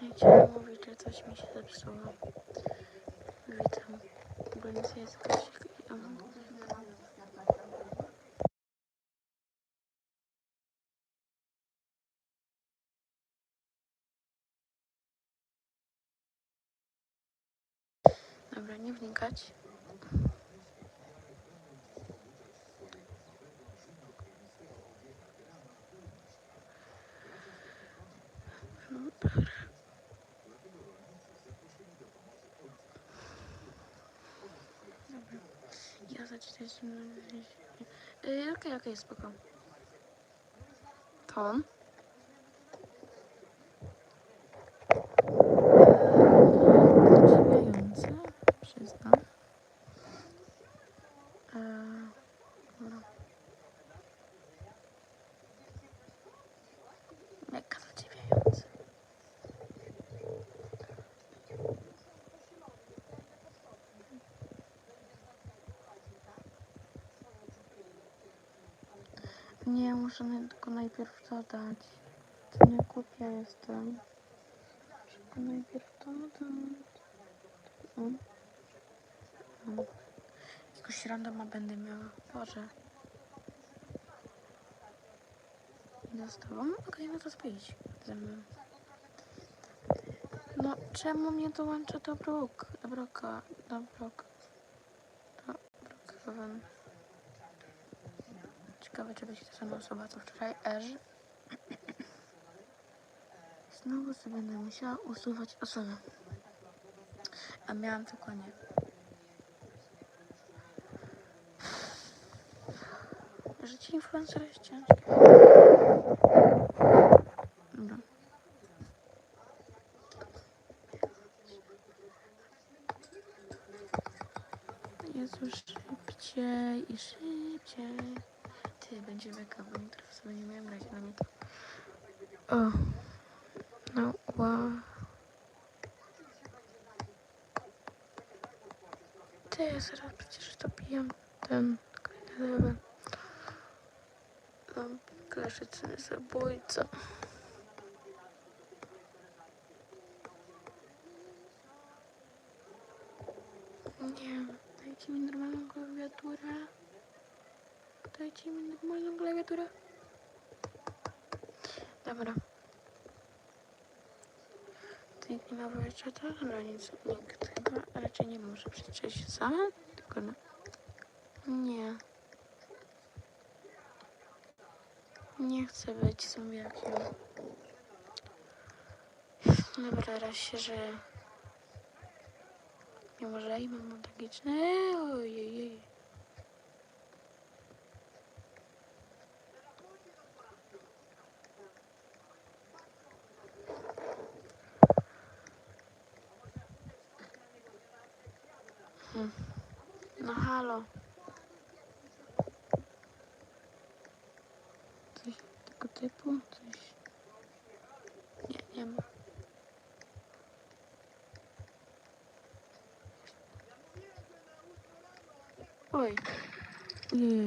Mówić, że coś mi się zepsuło. Witam. Bo nic jest Dobra, nie wnikać. Dobra. Dobra. Ja zaczytać... Yy, Okej, okej, spoko. Ton. Zadziwiające, przyznam. Eee, dobra. Mega zadziwiające. Nie, muszę tylko najpierw to dać. To nie głupia jestem. Tylko najpierw to dać. O. Jakiegoś randoma będę miała. Boże. Idę z tobą? Okej, no to spójrz ze mną. No, czemu mnie dołącza do Bruk? Do Broka. Do Brok. Do. Ciekawe, czy będzie ta sama osoba, co wczoraj Eż. Znowu sobie będę musiała usuwać osobę. A miałam tylko nie. Życie influencera jest ciężkie. Dobra. Jezu, szybciej i szybciej. Ty, będzie beka, bo nie teraz sobie nie miałem grać na mnie to. O. No, wow. Ty, ja zaraz przecież to pijam ten kredytowy. No, klasyczny zabójca. Nie, dajcie mi normalną klawiaturę. Dajcie mi normalną klawiaturę. Dobra. Ty nie ma wojczata? Dobra, nic. Nikt chyba raczej nie może przecież za. Tylko no. Nie. Nie chcę być zombiakiem. Dobra, raz się żyje. Mimo, że i mam tragiczne. Ojej. Hmm. No halo. Coś tego typu? Coś... Nie, nie ma. Oj. Ojej.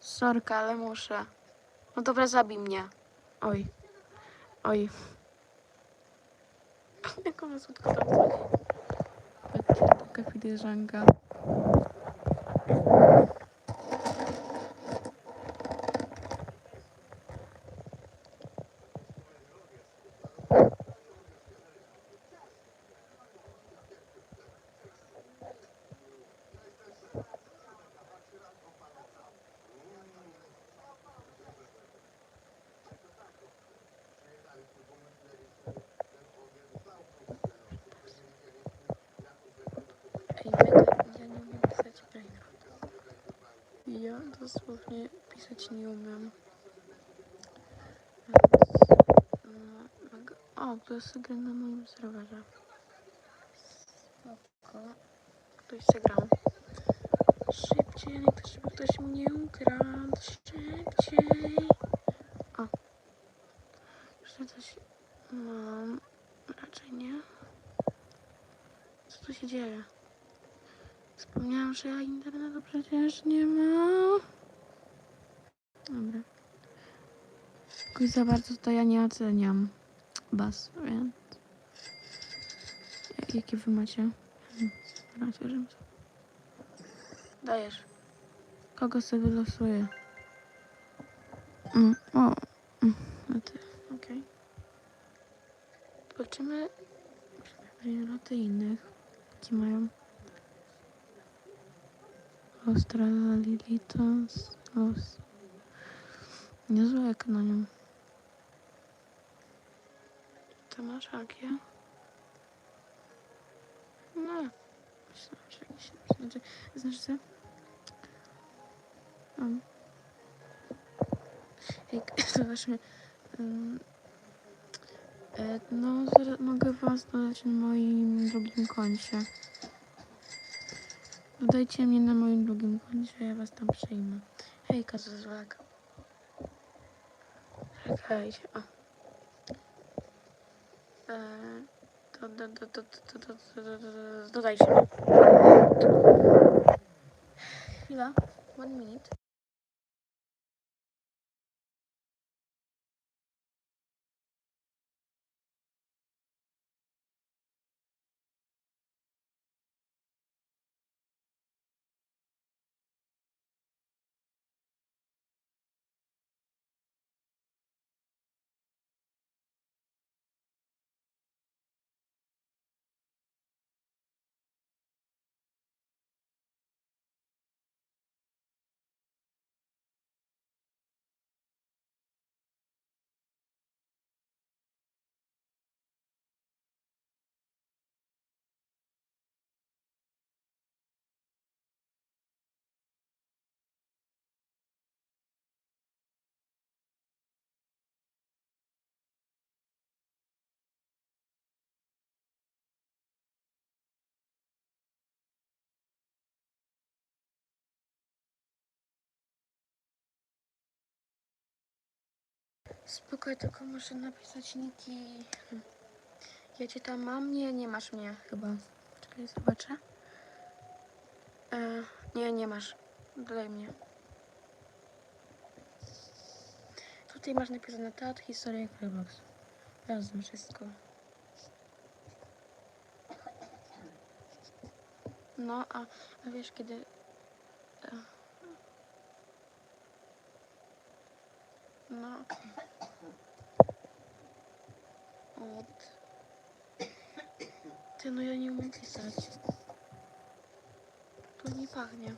Sorka, ale muszę. No dobra, zabij mnie. Oj. Oj. Jak ona słodko tam chodzi. Bianca. Dosłownie pisać nie umiem. Więc. O, to jest gra na moim serwerze. Spoko. Ktoś zagrał. Szybciej, żeby ktoś mnie ukradł. Szybciej. O. Jeszcze coś mam. Raczej nie. Co tu się dzieje? Wspomniałam, że ja internetu przecież nie mam. Dobra. Jakoś za bardzo to ja nie oceniam. bas, więc... Jakie wy macie? Hmm. Dajesz. Kogo sobie wylosuję? Mm, o, mm, no ty, okej. Zobaczymy loty innych. Jakie mają? Australilitos, los. Niezłe jak na nią. To masz jakie? No. Myślałam, że jakieś... Znaczy, znaczy co? Um. Hej, zobaczmy. Um, e, no, zaraz mogę was dodać na moim drugim koncie. Dodajcie mnie na moim drugim koncie, ja was tam przyjmę. Hejka, to złego. Czekajcie, o. dodajcie. Chwila, one minute. Spokojnie, tylko muszę napisać niki. Ja cię tam mam? Nie, nie masz mnie chyba. Czekaj, zobaczę. E, nie, nie masz. Dodaj mnie. Tutaj masz napisane teatr, historia Roblox. Razem wszystko. No, a, a wiesz kiedy... e, No, okej. Вот. Ты, ну я не умею писать. Тут не пахнет.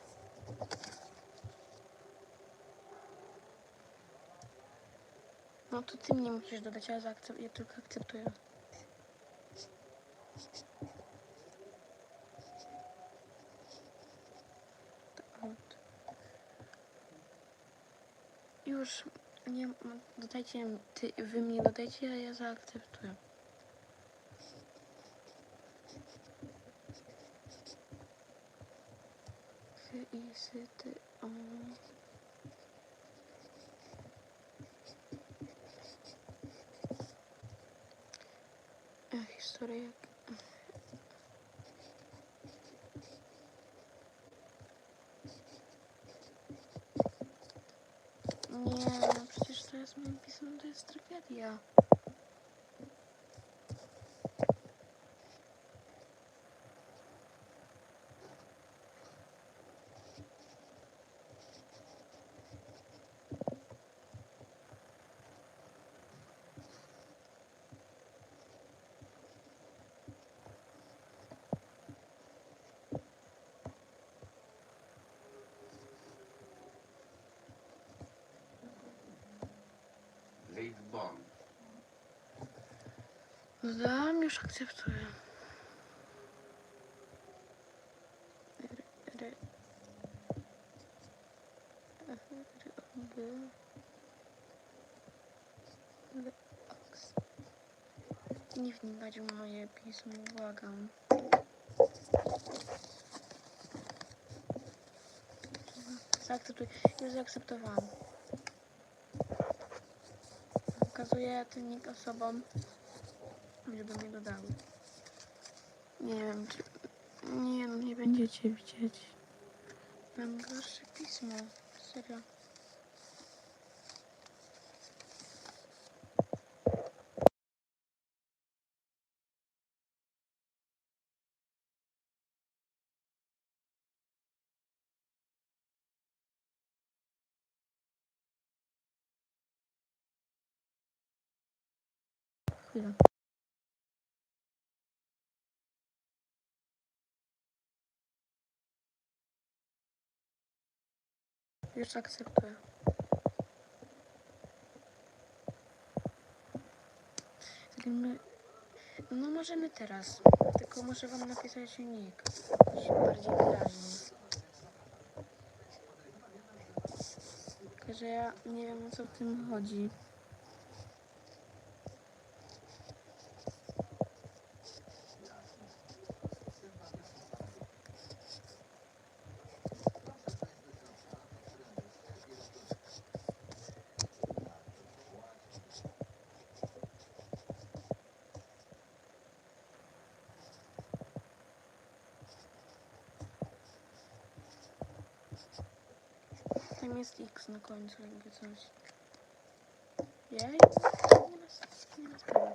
Ну а тут ты мне можешь додать, я, заакцеп... я только акцептую. Вот. И уж nie m- dodajcie ty, wy mnie dodajcie, a ja zaakceptuję. Ty i sy, ty. Yeah. Dodałam, już akceptuję. Nie wnikać w moje pismo, błagam. Zaakceptuj. Już zaakceptowałam. Pokazuję ten osobom, mnie do mnie dodały. Nie wiem, czy... Nie no, nie będziecie widzieć. Mam gorsze pismo, serio. Chwila. Już akceptuję. Zagramy... No możemy teraz. Tylko muszę wam napisać nick. Bardziej wyraźnie. Tylko, że ja nie wiem o co w tym chodzi. Tam jest X na końcu, jakby coś. Jej? Nie ma, nie ma sprawy.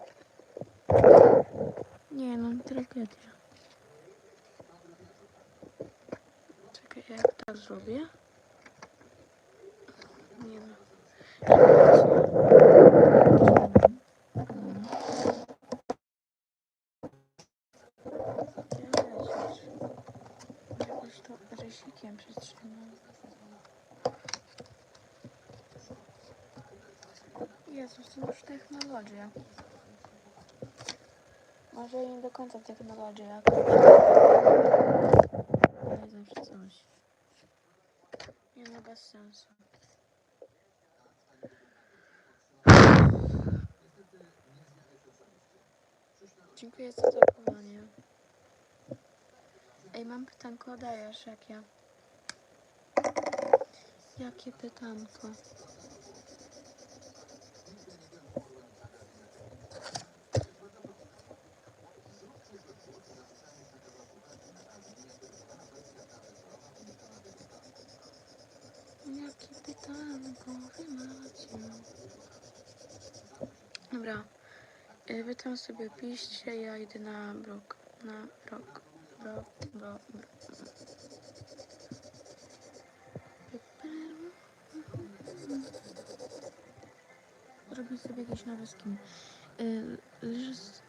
Nie no, tragedia. Czekaj, jak tak zrobię? Nie no. Jezus. Jakoś to rysikiem przytrzymam. Jezus, to już technologia. Może nie do końca technologia. Ale zawsze coś. Nie no, bez sensu. Dziękuję za zachowanie. Ej, mam pytanko, dajesz jakie? Jakie pytanko? Jakie pytanko wy macie? Dobra. Y, Wy tam sobie piszcie, ja idę na brok. Na brok. Bro, bro, bro. Zrobię sobie jakieś nowe skiny. Y, Leży z...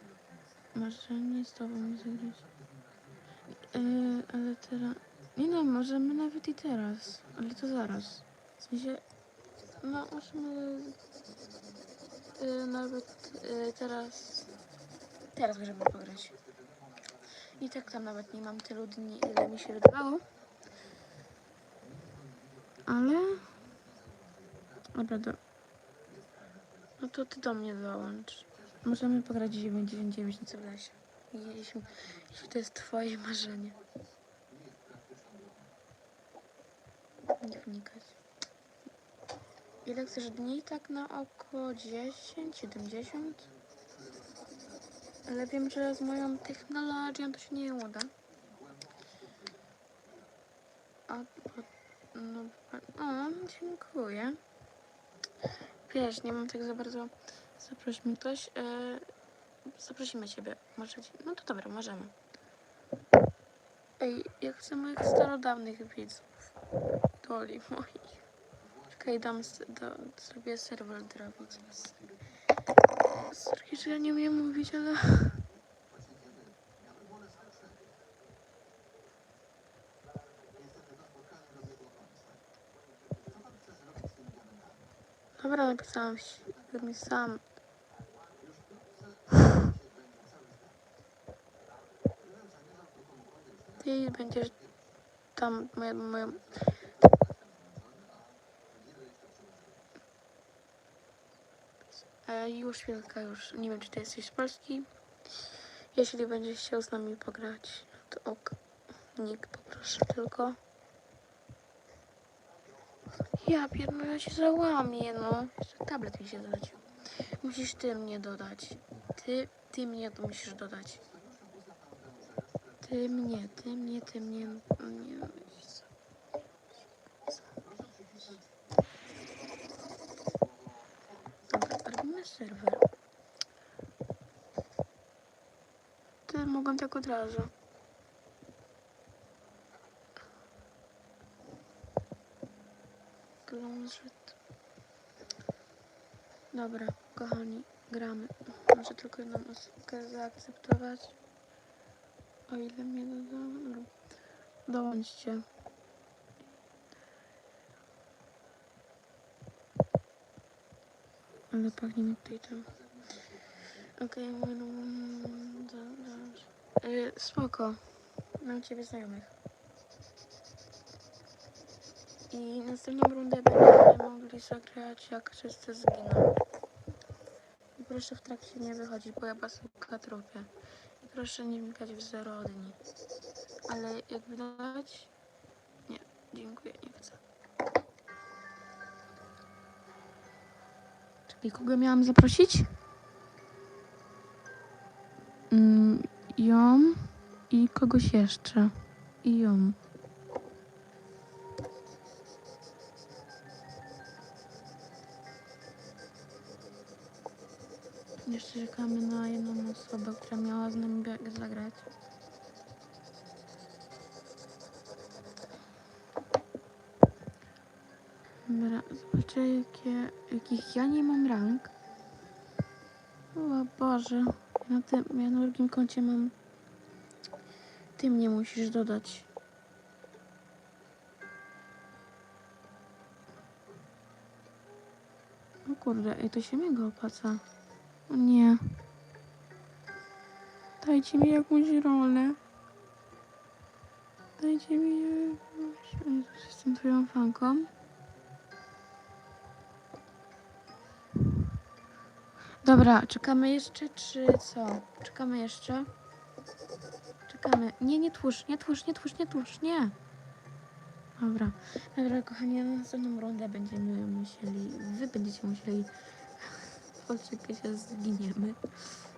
Marzenie z tobą zagrać. Y, ale teraz... Nie no, możemy nawet i teraz. Ale to zaraz. W sensie... No, możemy... Y, nawet y, teraz... Teraz możemy pograć. I tak tam nawet nie mam tylu dni, ile mi się wydawało. Ale... Dobra, do... No to ty do mnie dołącz. Możemy pograć 999 na lesie. Jeśli, jeśli to jest twoje marzenie. Nie wnikać. Ile chcesz dni? Tak na około 10, 70? Ale wiem, że z moją technologią to się nie uda. A, no, o, dziękuję. Wiesz, nie mam tak za bardzo. Zaproś mnie ktoś. E, zaprosimy ciebie. Może. No to dobra, możemy. Ej, ja chcę moich starodawnych widzów. Doli moich. Czekaj, dam, do, zrobię serwer drobić. Sorry, że ja nie umiem mówić, ale... Dobra, napisałam mi sam. Ty będziesz tam moją, moją... E, już chwilkę, już. Nie wiem, czy ty jesteś z Polski. Jeśli będziesz chciał z nami pograć, to ok. Nick poproszę tylko. Ja pierdolę, ja się załamię, no. Jeszcze tablet mi się zlecił. Musisz ty mnie dodać. Ty, ty mnie to musisz dodać. Ty mnie, ty mnie, ty mnie, mnie. Dobra, robimy serwer. Ty mogą tak od razu. Dobra, kochani, gramy. Muszę tylko jedną osobkę zaakceptować. O ile mnie doda. Dobra. Dołączcie. Ale pachnie mi tutaj tam. Okej, okay, no, yy, spoko. Mam ciebie znajomych. I następną rundę będziemy mogli zagrać jak wszyscy zginą. I proszę w trakcie nie wychodzić, bo ja basunka tropię. I proszę nie wnikać w zero dni. Ale jak widać... Nie, dziękuję, nie chcę. Czyli kogo miałam zaprosić? Mm, ją i kogoś jeszcze. I ją. Jeszcze czekamy na jedną osobę, która miała z nami bieg- zagrać. Dobra, zobaczę jakie, jakich ja nie mam rank. O Boże, na tym, ja na drugim koncie mam... Ty mnie musisz dodać. O kurde, ej, to się mega opłaca. O nie. Dajcie mi jakąś rolę. Dajcie mi jakąś... Jestem twoją fanką. Dobra, czekamy jeszcze, czy co? Czekamy jeszcze? Czekamy. Nie, nie tłuszcz, nie tłuszcz, nie tłuszcz, nie tłuszcz, nie. Dobra. Dobra, kochani, na następną rundę będziemy musieli... Wy będziecie musieli poczekać, aż zginiemy.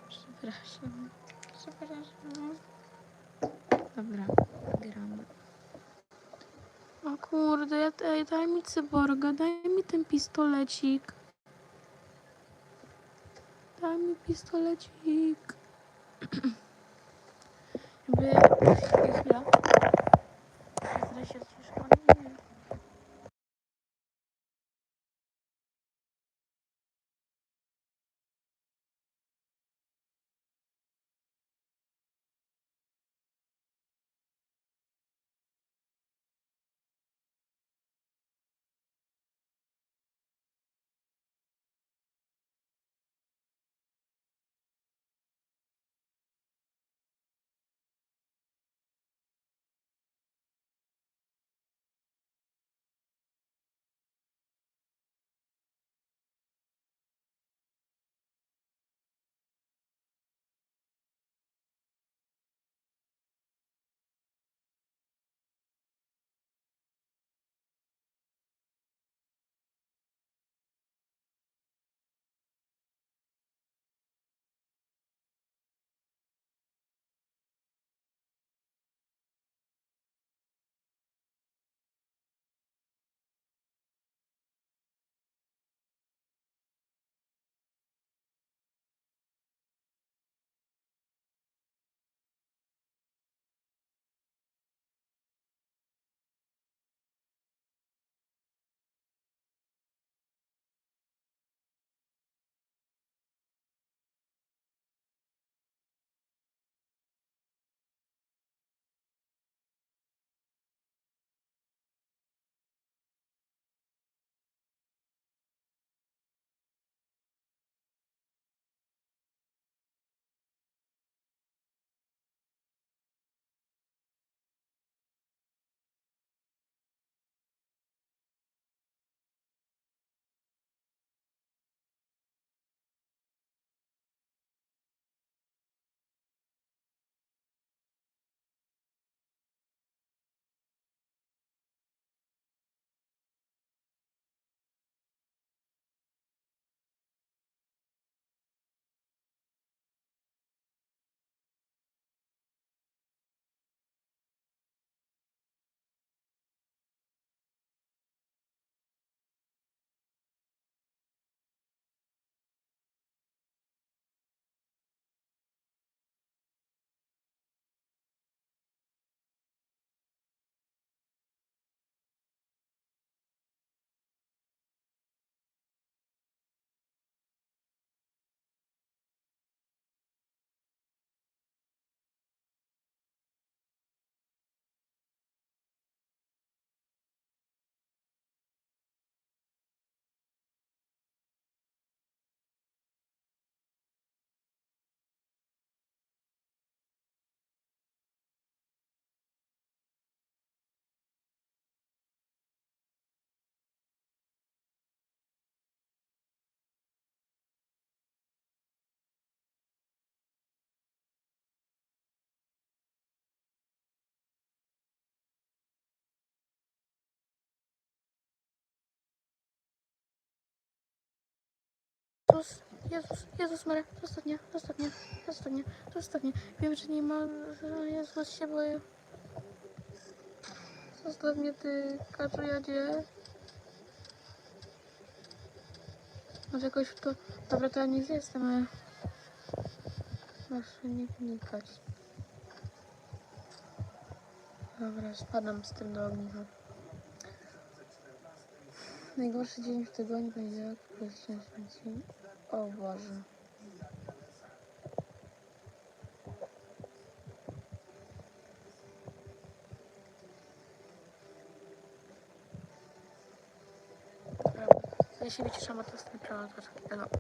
Przepraszam. Przepraszam. Dobra, gramy. O kurde, daj mi cyborga, daj mi ten pistolecik. Daj mi pistolecik. Jakby... Chwila. Zaraz się Jezus, Jezus Maria, zostaw mnie, zostaw mnie, zostaw mnie, zostaw mnie. Wiem, że nie ma, Jezus się boję. Zostaw mnie, ty kaczujadzie. Może jakoś to... Dobra, to ja nic jestem, ale... Proszę nie wnikać. Dobra, spadam z tym do ogniwa. Najgorszy dzień w tygodniu poniedziałek, prezydent śmierci. O Boże. Dobra, ja się wyciszam, a to jest naprawdę.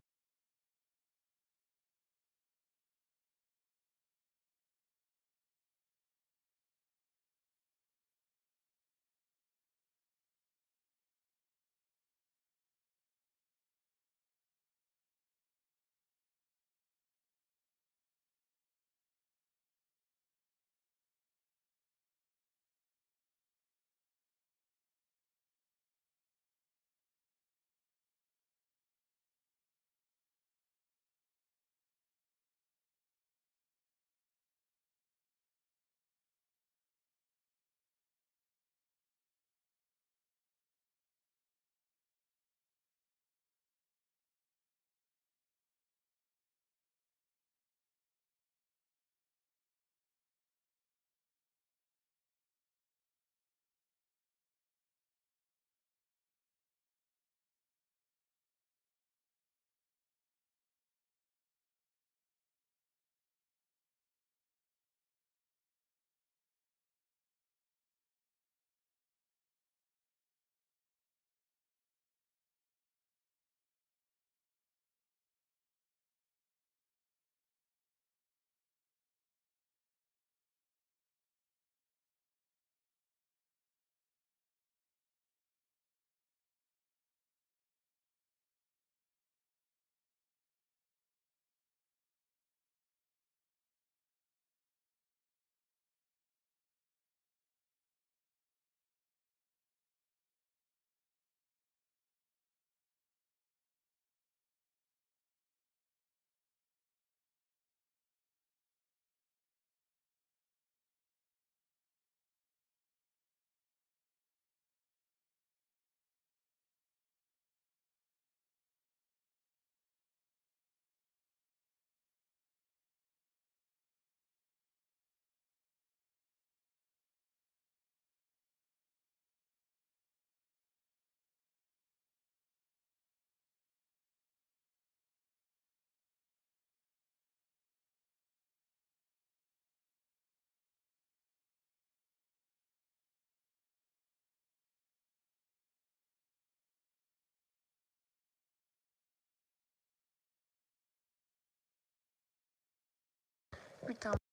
Elo. Witam.